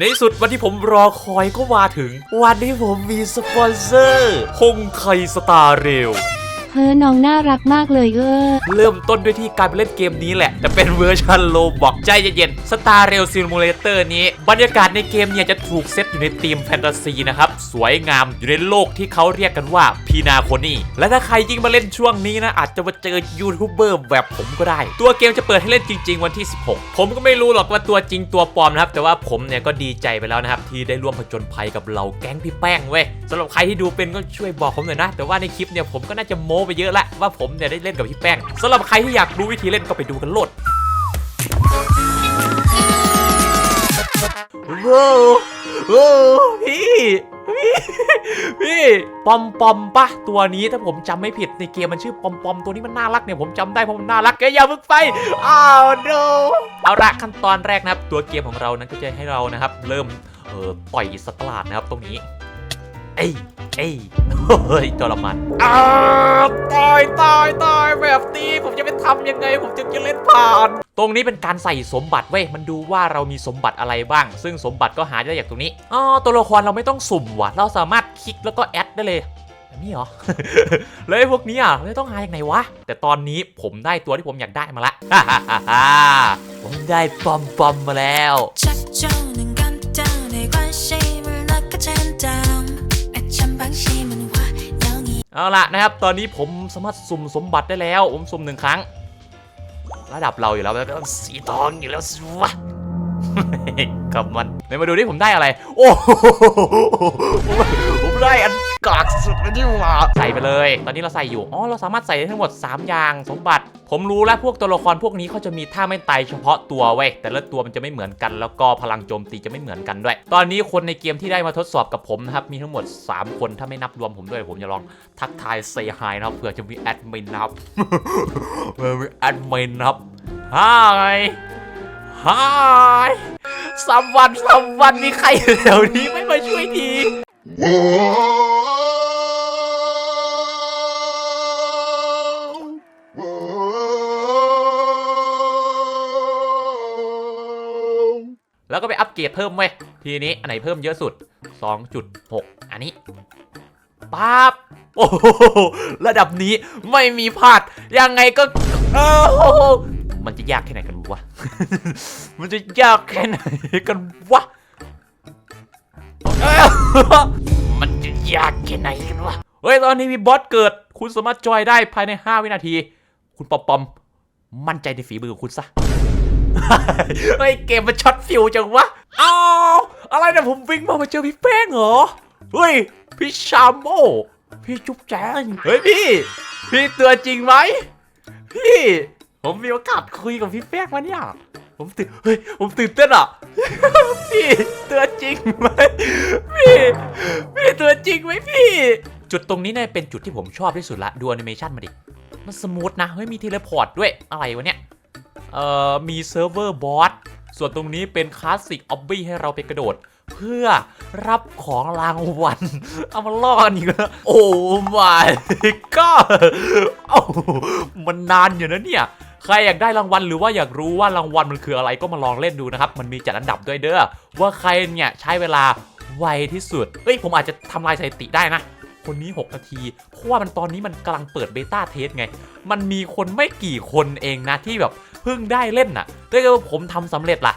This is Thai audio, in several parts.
ในสุดวันที่ผมรอคอยก็มาถึง วันที่ผมมีสปอนเซอร์ฮงไคสตาร์เรล เฮ้อน้องน่ารักมากเลยเออ เริ่มต้นด้วยที่การไปเล่นเกมนี้แหละ แต่เป็นเวอร์ชันโลบอกใจเย็นๆ Star Rail Simulator นี้ บรรยากาศในเกมเนี่ยจะถูกเซตอยู่ในธีมแฟนตาซีนะครับ สวยงามอยู่ในโลกที่เขาเรียกกันว่าพีนาโคนี่ และถ้าใครยิ่งมาเล่นช่วงนี้นะ อาจจะมาเจอยูทูบเบอร์แบบผมก็ได้ ตัวเกมจะเปิดให้เล่นจริง ๆ วันที่ 16 ผมก็ไม่รู้หรอกว่าตัวจริงตัวปลอมนะครับแต่ว่าผมเนี่ยก็ดีใจไปแล้วนะครับที่ได้ร่วมผจญภัยกับเราแก๊งพี่แป้งเว้ยสำหรับใครที่ดูเป็นก็ช่วยบอกผมหน่อยนะ แต่ว่าในคลิปเนี่ยผมก็น่าจะโม้ไปเยอะละว่าผมเนี่ยได้เล่นกับพี่แป้งสำหรับใครที่อยากรู้วิธีเล่นก็ไปดูกันโลดโว้วโว้วพี่พี่พี่ปอมปอมปะตัวนี้ถ้าผมจำไม่ผิดในเกมมันชื่อปอมปอมตัวนี้มันน่ารักเนี่ยผมจำได้เพราะมันน่ารักแกอย่าเพิ่งไปอ้าวโนเอาละขั้นตอนแรกนะครับ ตัวเกมของเรานั้นก็จะให้เรานะครับ เริ่มเออต่อยสัตว์ประหลาดนะครับตรงนี้ เอ้ยเอ้ยเฮ้ยทรมานอ้าวตายตายตายแบบนี้ผมจะไปทำยังไง ผมจึงจะเล่นผ่าน ตรงนี้เป็นการใส่สมบัติเว้ยมันดูว่าเรามีสมบัติอะไรบ้าง ซึ่งสมบัติก็หาได้จากตรงนี้อ๋อตัวละครเราไม่ต้องสุ่มว่ะเราสามารถคลิกแล้วก็แอดได้เลยแบบนี้เหรอ แล้วไอ้พวกนี้อะเราต้องหาอย่างไหนวะ แต่ตอนนี้ผมได้ตัวที่ผมอยากได้มาละ ผมได้ปอมปอมมาแล้ว เอาละนะครับ ตอนนี้ผมสามารถสุ่มสมบัติได้แล้ว ผมสุ่มหนึ่งครั้ง ระดับเราอยู่แล้วแล้วก็สีทองอยู่แล้วสิวะกับมันไหนมาดูดิผมได้อะไร โอ้ผมได้อันกากสุดเลยนี่หว่าใส่ไปเลย ตอนนี้เราใส่อยู่ อ๋อ เราสามารถใส่ได้ทั้งหมด 3 อย่างสมบัติ ผมรู้แล้วพวกตัวละครพวกนี้เขาจะมีท่าไม่ตายเฉพาะตัวเว้ยแต่ละตัวมันจะไม่เหมือนกัน แล้วก็พลังโจมตีจะไม่เหมือนกันด้วย ตอนนี้คนในเกมที่ได้มาทดสอบกับผมนะครับมีทั้งหมด 3 คนถ้าไม่นับรวมผมด้วยผมจะลองทักทายเซฮายนะครับเผื่อจะมีแอดมินนะครับเผื่อมีแอดมินนะครับ Hi Hi สัมวันสัมวันมีใครอยู่แถวนี้ไม่มาช่วยที แล้วก็ไปอัปเกรดเพิ่มเว้ยทีนี้อันไหนเพิ่มเยอะสุด 2.6 อันนี้ปั๊บโอ้โหระดับนี้ไม่มีพลาดยังไงก็เออโอ้โหมันจะยากแค่ไหนกันวะ มันจะยากแค่ไหนกันวะ มันจะยากแค่ไหนกันวะ เฮ้ย ตอนนี้มีบอสเกิด คุณสามารถจอยได้ภายใน 5 วินาที คุณปอมปอม มั่นใจในฝีมือของคุณซะ เฮ้ยเกมมันช็อตฟิวจังวะอ้าวอะไรนี่ยผมวิ่งมามาเจอพี่แป้งเหรอ เฮ้ย พี่ชามโมพี่จุ๊บแจงเฮ้ยพี่ พี่ตัวจริงไหม พี่ ผมมีโอกาสคุยกับพี่แป้งมาเนี่ย ผมตื่น เฮ้ย ผมตื่นเต้นอะ พี่ตัวจริงไหมพี่ พี่ตัวจริงไหมพี่ จุดตรงนี้เนี่ยเป็นจุดที่ผมชอบที่สุดละ ดูแอนิเมชันมาดิ มันสมูทนะ เฮ้ย มีเทเลพอร์ตด้วย อะไรวะเนี่ย เอ่อมีเซิร์ฟเวอร์บอสส่วนตรงนี้เป็นคลาสสิกออบบี้ให้เราไปกระโดด เพื่อรับของรางวัล เอามาล่อกันอีกแล้วโอ้ my god โอ้มันนานอยู่นะเนี่ย ใครอยากได้รางวัลหรือว่าอยากรู้ว่ารางวัลมันคืออะไรก็มาลองเล่นดูนะครับ มันมีจัดอันดับด้วยเด้อว่าใครเนี่ยใช้เวลาไวที่สุด เฮ้ยผมอาจจะทำลายสถิติได้นะ คนนี้ 6 นาที เพราะว่ามันตอนนี้มันกำลังเปิดเบต้าเทสไง มันมีคนไม่กี่คนเองนะที่แบบ เพิ่งได้เล่นน่ะถ้าเกิดว่าผมทำสำเร็จล่ะ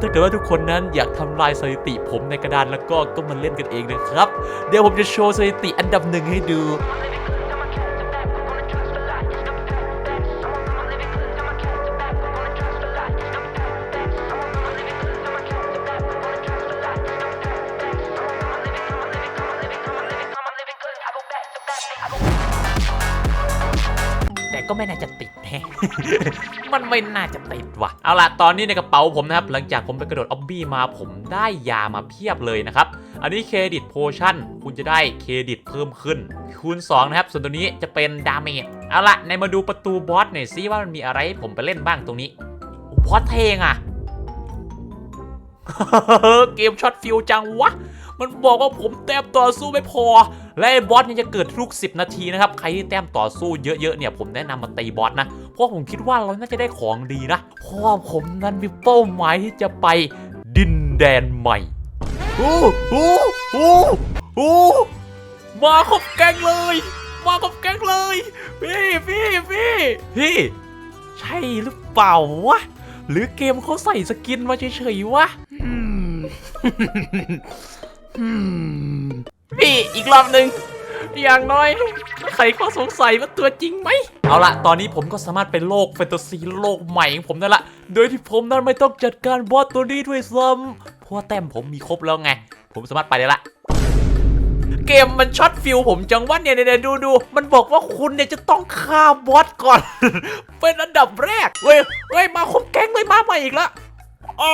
ถ้าเกิดว่าทุกคนนั้นอยากทำลายสถิติผมในกระดานแล้วก็ก็มาเล่นกันเองนะครับ เดี๋ยวผมจะโชว์สถิติอันดับหนึ่งให้ดู ก็ไม่น่าจะติดแฮะ มันไม่น่าจะติดว่ะ เอาล่ะ ตอนนี้ในกระเป๋าผมนะครับ หลังจากผมไปกระโดดออบบี้มาผมได้ยามาเพียบเลยนะครับ อันนี้เครดิตโพชั่น คุณจะได้เครดิตเพิ่มขึ้น คูณ 2 นะครับ ส่วนตัวนี้จะเป็นดาเมจ เอาล่ะ ในมาดูประตูบอสหน่อยซิว่ามันมีอะไรให้ผมไปเล่นบ้างตรงนี้บอสเทงอะ เกมช็อตฟิวจังวะ มันบอกว่าผมแต้มต่อสู้ไม่พอ และไอ้บอสเนี่ยจะเกิดทุก 10 นาทีนะครับ ใครที่แต้มต่อสู้เยอะๆเนี่ยผมแนะนำมาตีบอสนะ เพราะผมคิดว่าเราน่าจะได้ของดีนะเพราะว่าผมนั้นมีเป้าหมายที่จะไปดินแดนใหม่โอ้โหโอ้โหมาครบแก๊งเลย มาครบแก๊งเลย พี่พี่พี่พี่ใช่หรือเปล่าวะหรือเกมเขาใส่สกินมาเฉยๆวะอืมอืม พี่อีกรอบหนึ่งอย่างน้อยใครก็สงสัยว่าตัวจริงไหม เอาละตอนนี้ผมก็สามารถเป็นโลกแฟนตาซีโลกใหม่ของผมนั่นละ โดยที่ผมนั้นไม่ต้องจัดการบอสตัวนี้ด้วยซ้ำเพราะว่าแต้มผมมีครบแล้วไง ผมสามารถไปได้ละ เกมมันช็อตฟิลผมจังว่าเนี่ยเนี่ยดูดูมันบอกว่าคุณเนี่ยจะต้องฆ่าบอสก่อน เป็นอันดับแรก เว้ยเว้ยมาคบแก๊งเลยมาใหม่อีกละโอ้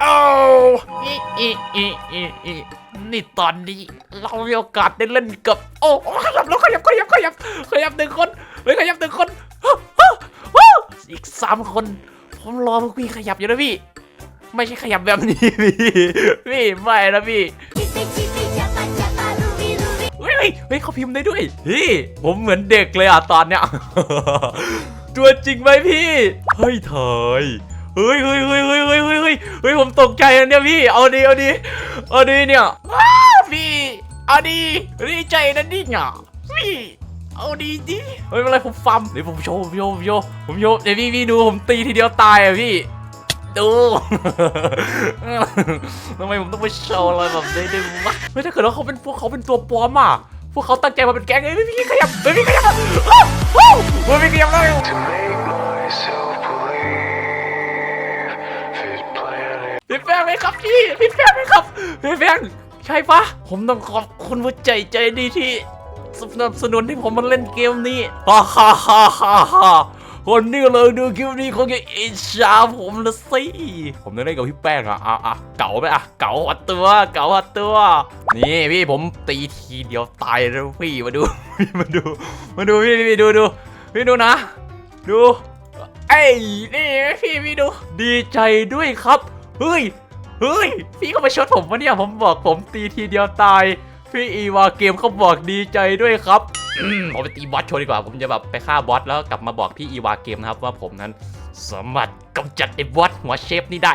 โอ้อีอีอีอีอีนี่ตอนนี้เรามีโอกาสได้เล่นกับ โอ้ขยับแล้วขยับขยับขยับขยับหนึ่งคนเฮ้ยขยับหนึ่งคนอีกสามคน ผมรอพวกพี่ขยับอยู่นะพี่ ไม่ใช่ขยับแบบนี้พี่พี่ไม่นะพี่เฮ้ยเฮ้ยเฮ้ยเขาพิมพ์ได้ด้วยพี่ผมเหมือนเด็กเลยอะตอนเนี้ยตัวจริงไหมพี่เฮ้ยเถย เฮ้ยเฮ้ยเฮ้ยเฮ้ยเฮ้ยเฮ้ยเฮ้ยเฮ้ยผมตกใจนะเนี่ยพี่ เอาดีเอาดีเอาดีเนี่ยว้าพี่เอาดีดีใจนะนี่เนี่ยพี่เอาดีดิเฮ้ยไม่เป็นไรผมฟัมเดี๋ยวผมโชว์ผมโชว์ผมโชว์ผมโชว์เดี๋ยวพี่พี่ดูผมตีทีเดียวตายอะพี่ดูทำไมผมต้องไปโชว์อะไรแบบนี้ด้วยวะไม่ถ้าเกิดว่าเขาเป็นพวกเขาเป็นตัวปลอมอะพวกเขาตั้งใจมาเป็นแก๊งเอ้ยไม่ขยับไม่มีขยับอ้าวอ้าวไม่มีขยับเลย พี่แป้งไหมครับพี่ พี่แป้งไหมครับ พี่แป้งใช่ปะผมต้องขอบคุณหัวใจใจดีที่สนับสนุนให้ผมมาเล่นเกมนี้ ฮ่าฮ่าฮ่าฮ่าฮ่าคนนี้เลยดูคลิปนี้คงจะอิจฉาผมละสิ ผมได้เล่นกับพี่แป้งอะอะอะเก๋าไหมอะเก๋าหัดตัว เก๋าหัดตัว นี่พี่ผมตีทีเดียวตายแล้วพี่มาดู พี่มาดู มาดูพี่พี่ดูดูพี่ดูนะ ดู เอ้ยนี่พี่พี่ดู ดีใจด้วยครับ เฮ้ย เฮ้ย พี่เขามาชดผมวะเนี่ย ผมบอกผมตีทีเดียวตาย พี่อีวาเกมเขาบอกดีใจด้วยครับผมไปตีบอสโชว์ดีกว่า ผมจะแบบไปฆ่าบอสแล้วกลับมาบอกพี่อีวาเกมนะครับว่าผมนั้น สามารถกำจัดไอ้บอสหัวเชฟนี่ได้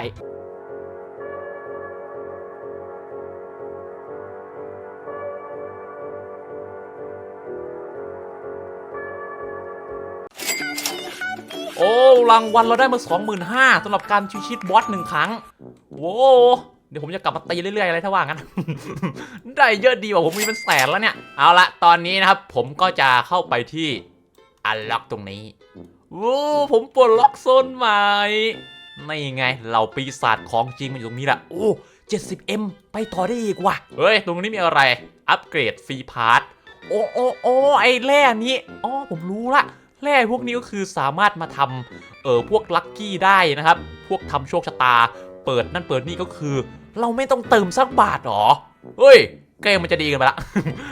โอ้รางวัลเราได้มา 25,000สำหรับการชิวชิดบอสหนึ่งครั้งโว้เดี๋ยวผมจะกลับมาตีเรื่อยๆอะไรถ้าว่างั้น ได้เยอะดีกว่าผมมีเป็นแสนแล้วเนี่ย เอาละตอนนี้นะครับ ผมก็จะเข้าไปที่อันล็อกตรงนี้โอ้ผมปลดล็อกโซนใหม่นี่ไง เราปีศาจของจริงมันอยู่ตรงนี้แหละโอ้ 70M ไปต่อได้อีกว่ะ เฮ้ย ตรงนี้มีอะไร อัปเกรดฟรีพาร์ทโอ้โอ้โอ้ไอ้แร่นี้อ๋อผมรู้ละ แร่พวกนี้ก็คือสามารถมาทำเออพวกลัคกี้ได้นะครับ พวกทำโชคชะตา เปิดนั่นเปิดนี่ก็คือ เราไม่ต้องเติมสักบาทหรอเฮ้ยเกมมันจะดีกันไปละ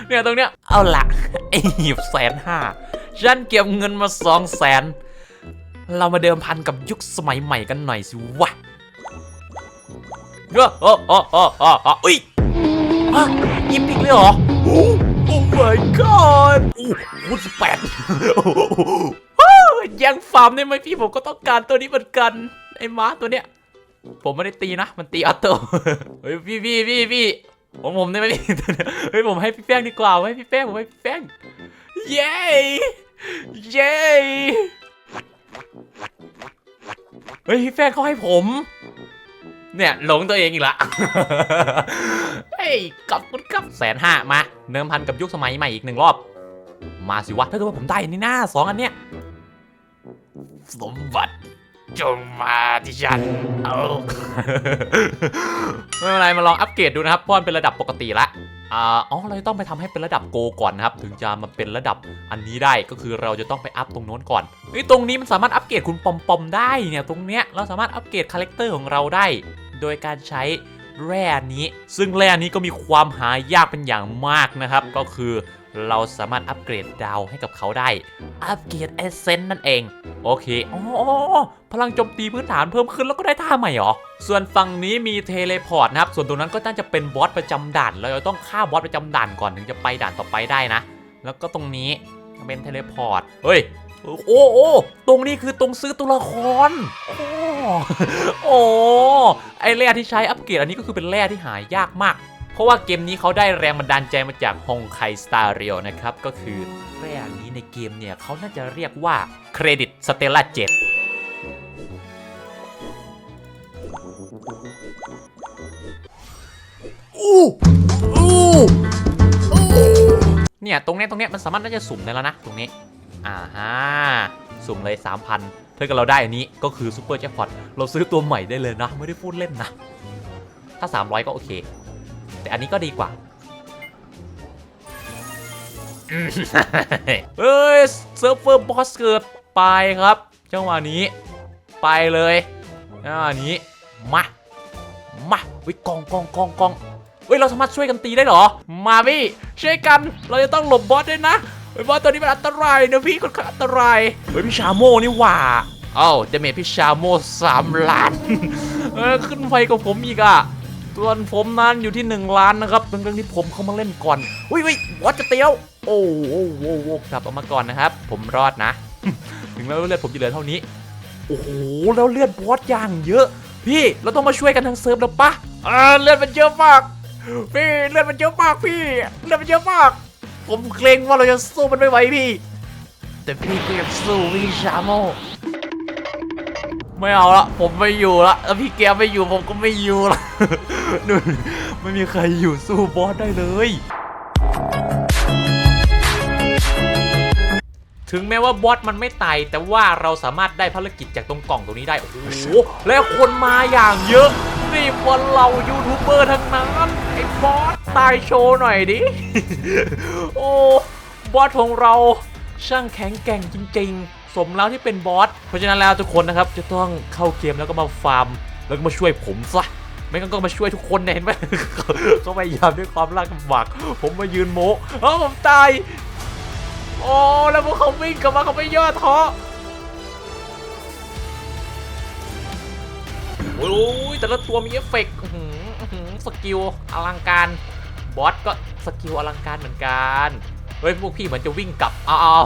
เนี่ยตรงเนี้ย เอาละไอ้หีบแสนห้าฉันเก็บเงินมาสองแสน เรามาเดิมพันกับยุคสมัยใหม่กันหน่อยสิวะเออโอ้โอ้โอ้โอ้อ้อุ้ยฮะยิบอีกเลยเหรอ โอ้ oh my god โอ้โหสิบแปดยังฟาร์มได้ไหมพี่ผมก็ต้องการตัวนี้เหมือนกันไอ้ม้าตัวเนี้ย ผมไม่ได้ตีนะ มันตีออโต้เฮ้ยพี่พี่พี่พี่ผมผมได้ไหมพี่ตัวเนี้ยเฮ้ยผมให้พี่แป้งดีกว่าให้พี่แป้งผมให้พี่แป้งเย้เย้เฮ้ยพี่แป้งเขาให้ผม เนี่ยหลงตัวเองอีกละเฮ้ยขอบคุณครับแสนห้ามาเดิมพันกับยุคสมัยใหม่อีกหนึ่งรอบ มาสิวะ ถ้าเกิดว่าผมได้อันนี่หน้าสองอันเนี้ยสมบัติจงมาที่ฉันเอาไม่เป็นไรมาลองอัปเกรดดูนะครับพราะมันเป็นระดับปกติละอ๋อเราต้องไปทำให้เป็นระดับโกก่อนนะครับ ถึงจะมาเป็นระดับอันนี้ได้ก็คือเราจะต้องไปอัพตรงโน้นก่อนเฮ้ตรงนี้มันสามารถอัปเกรดคุณปอมปอมได้เนี่ยตรงเนี้ยเราสามารถอัปเกรดคาแรคเตอร์ของเราได้ โดยการใช้แร่นี้ ซึ่งแร่นี้ก็มีความหายากเป็นอย่างมากนะครับ ก็คือ เราสามารถอัปเกรดดาวให้กับเขาได้ อัปเกรดเอเซนนั่นเอง โอเค อ๋อ พลังโจมตีพื้นฐานเพิ่มขึ้นแล้วก็ได้ท่าใหม่เหรอ ส่วนฝั่งนี้มีเทเลพอร์ตนะครับ ส่วนตรงนั้นก็น่าจะเป็นบอสประจำด่าน เราจะต้องฆ่าบอสประจำด่านก่อนถึงจะไปด่านต่อไปได้นะ แล้วก็ตรงนี้เป็นเทเลพอร์ต เฮ้ย โอ้โอ้ตรงนี้คือตรงซื้อตัวละคร โอ้โอ้ไอแร่ที่ใช้อัปเกรดอันนี้ก็คือเป็นแร่ที่หายากมาก ราะว่าเกมนี้เขาได้แรงบันดาลใจมาจากฮงไคสตาร์เรียนะครับ ก็คือแร่นี้ในเกมเนี่ยเขาน่าจะเรียกว่าเครดิตสเตลล่าเจ็ดอู้อู้เนี่ยตรงเนี้ยตรงเนี้ยมันสามารถน่าจะสุ่มได้แล้วนะ ตรงนี้ อ่าฮะสุ่มเลย 3,000ถ้ากิดเราได้อันนี้ก็คือซูเปอร์แจ็คพอตเราซื้อตัวใหม่ได้เลยนะ ไม่ได้พูดเล่นนะ ถ้า 300 ก็โอเค แต่อันนี้ก็ดีกว่าเฮ้ยเซิร์ฟเวอร์บอสเกิดไปครับจังหวะนี้ ไปเลยจังหวะนี้มามาวิกองกองกองกองเฮ้ยเราสามารถช่วยกันตีได้เหรอ มาพี่ช่วยกันเราจะต้องหลบบอสด้วยนะไอ้บอสตัวนี้มันอันตรายนะพี่ค่อนข้างอันตรายเฮ้ยพี่ชาโม่นี่หว่าเอ้าเดเมจพี่ชาโม่สามล้านเออขึ้นไฟกับผมอีกอะ ส่วนผมนั้นอยู่ที่ 1 ล้านนะครับเป็นเรื่องที่ผมเข้ามาเล่นก่อนอุ้ยอุ้ยบอสจะเตี้ยวโอ้โหโอ้โหโอ้โหกลับออกมาก่อนนะครับ ผมรอดนะ ถึงแม้ว่าเลือดผมจะเหลือเท่านี้ โอ้โหแล้วเลือดบอสอย่างเยอะ พี่เราต้องมาช่วยกันทั้งเซิร์ฟแล้วปะอ่าเลือดมันเยอะมากพี่เลือดมันเยอะมากพี่เลือดมันเยอะมาก ผมเกรงว่าเราจะสู้มันไม่ไหวพี่ แต่พี่ก็ยังสู้พี่ชาโม ไม่เอาละผมไม่อยู่ละแล้วพี่แกไม่อยู่ผมก็ไม่อยู่ละนู่นไม่มีใครอยู่สู้บอสได้เลย ถึงแม้ว่าบอสมันไม่ตายแต่ว่าเราสามารถได้ภารกิจจากตรงกล่องตรงนี้ได้ โอ้โหแล้วคนมาอย่างเยอะ นี่วันเรายูทูบเบอร์ทั้งนั้นไอ้บอสตายโชว์หน่อยดิ โอ้บอสของเราช่างแข็งแกร่งจริง ๆ สมแล้วที่เป็นบอสเพราะฉะนั้นแล้วทุกคนนะครับจะต้องเข้าเกมแล้วก็มาฟาร์ม แล้วก็มาช่วยผมซะไม่งั้นก็มาช่วยทุกคนเนี่ยเห็นไหมเขาพยายามด้วยความลากลำบากผมมายืนโมเออผมตายโอ้แล้วพวกเขาวิ่งกลับมาเขาไม่ย่อท้อโอ้ยแต่ละตัวมีเอฟเฟกต์สกิลอลังการ บอสก็สกิลอลังการเหมือนกัน เฮ้ยพวกพี่เหมือนจะวิ่งกลับเอาเอา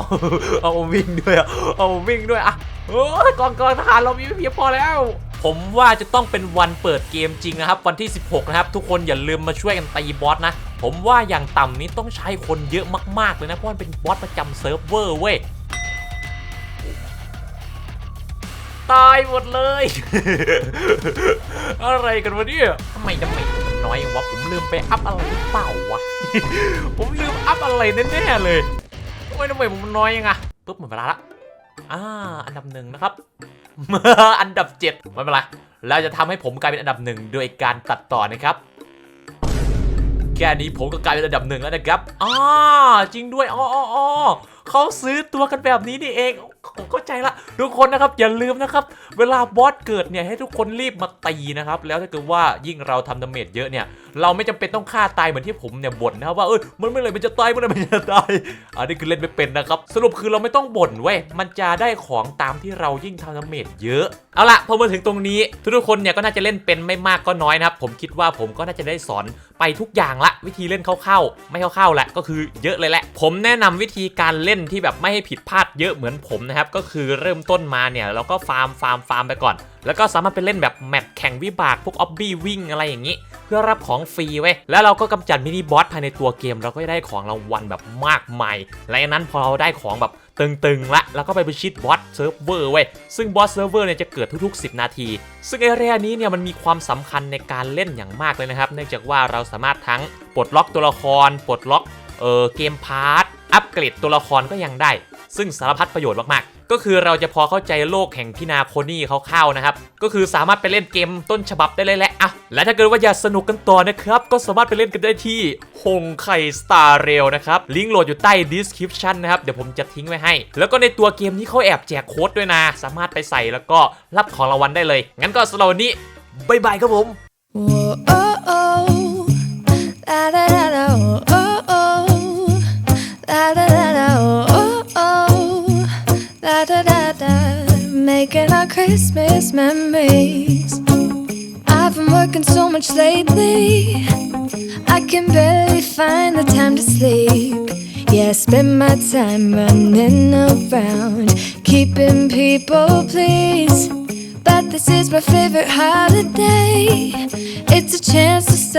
เอาวิ่งด้วยเอาวิ่งด้วยอะโอ้กองกองทหารเรามีเพียงพอแล้ว ผมว่าจะต้องเป็นวันเปิดเกมจริงนะครับ วันที่ 16 นะครับ ทุกคนอย่าลืมมาช่วยกันตีบอสนะ ผมว่าอย่างต่ำนี้ต้องใช้คนเยอะมากๆเลยนะ เพราะมันเป็นบอสประจำเซิร์ฟเวอร์เว้ยตายหมดเลย อะไรกันวะเนี่ยทำไมทำไม น้อยอย่างวะผมลืมไปอัพอะไรหรือเปล่าวะ ผมลืมอัพอะไรแน่ๆเลยทำไมทำไมผมมันน้อยยังอะปุ๊บหมดเวลาละอ่าอันดับหนึ่งนะครับ อันดับเจ็ดไม่เป็นไรเราจะทำให้ผมกลายเป็นอันดับหนึ่งโดยการตัดต่อนะครับแค่นี้ผมก็กลายเป็นอันดับหนึ่งแล้วนะครับอ่าจริงด้วย อ๋ออ๋อเขาซื้อตัวกันแบบนี้นี่เอง เข้าใจละทุกคนนะครับอย่าลืมนะครับ เวลาบอสเกิดเนี่ยให้ทุกคนรีบมาตีนะครับ แล้วถ้าเกิดว่ายิ่งเราทำดาเมจเยอะเนี่ย เราไม่จำเป็นต้องฆ่าตายเหมือนที่ผมเนี่ยบ่นนะครับว่าเออมันเมื่อไหร่มันจะตายเมื่อไหร่มันจะตายอันนี้คือเล่นไม่เป็นนะครับ สรุปคือเราไม่ต้องบ่นเว้ยมันจะได้ของตามที่เรายิ่งทำดาเมจเยอะเอาละพอมาถึงตรงนี้ทุกๆคนเนี่ยก็น่าจะเล่นเป็นไม่มากก็น้อยนะครับผมคิดว่าผมก็น่าจะได้สอนไปทุกอย่างละ วิธีเล่นคร่าวๆไม่คร่าวๆแหละก็คือเยอะเลยแหละ ผมแนะนำวิธีการเล่นที่แบบไม่ให้ผิดพลาดเยอะเหมือนผมนะครับก็คือเริ่มต้นมาเนี่ยเราก็ฟาร์มฟาร์มฟาร์มไปก่อน แล้วก็สามารถไปเล่นแบบแมตช์แข่งวิบากพวกออบบี้วิ่งอะไรอย่างนี้ เพื่อรับของฟรีไว้ยแล้วเราก็กำจัดมินิบอสภายในตัวเกม เราก็ได้ของรางวัลแบบมากมายและนั้นพอเราได้ของแบบตึงๆ ละเราก็ไปไปชิดบอสเซิร์ฟเวอร์เว้ย ซึ่งบอสเซิร์ฟเวอร์เนี่ยจะเกิดทุก ๆ 10 นาที ซึ่งไอเรียนี้เนี่ยมันมีความสำคัญในการเล่นอย่างมากเลยนะครับ เนื่องจากว่าเราสามารถทั้งปลดล็อกตัวละคร ปลดล็อกเออเกมพาร์ท อัปเกรดตัวละครก็ยังได้ ซึ่งสารพัดประโยชน์มากๆ ก็คือเราจะพอเข้าใจโลกแห่งพินาโคนี่คร่าวๆนะครับ ก็คือสามารถไปเล่นเกมต้นฉบับได้เลยแหละอะและถ้าเกิดว่าอยากสนุกกันต่อนะครับ ก็สามารถไปเล่นกันได้ที่ฮงไคสตาร์เรลนะครับ ลิงก์โหลดอยู่ใต้ description นะครับ เดี๋ยวผมจะทิ้งไว้ให้ แล้วก็ในตัวเกมนี้เขาแอบแจกโค้ดด้วยนะ สามารถไปใส่แล้วก็รับของรางวัลได้เลย งั้นก็สำหรับวันนี้บ๊ายบายครับผม Whoa, oh, oh. Da da da, Christmas memories. I've been working so much lately. I can barely find the time to sleep. Yeah, I spend my time running around, keeping people pleased. But this is my favorite holiday. It's a chance to stop.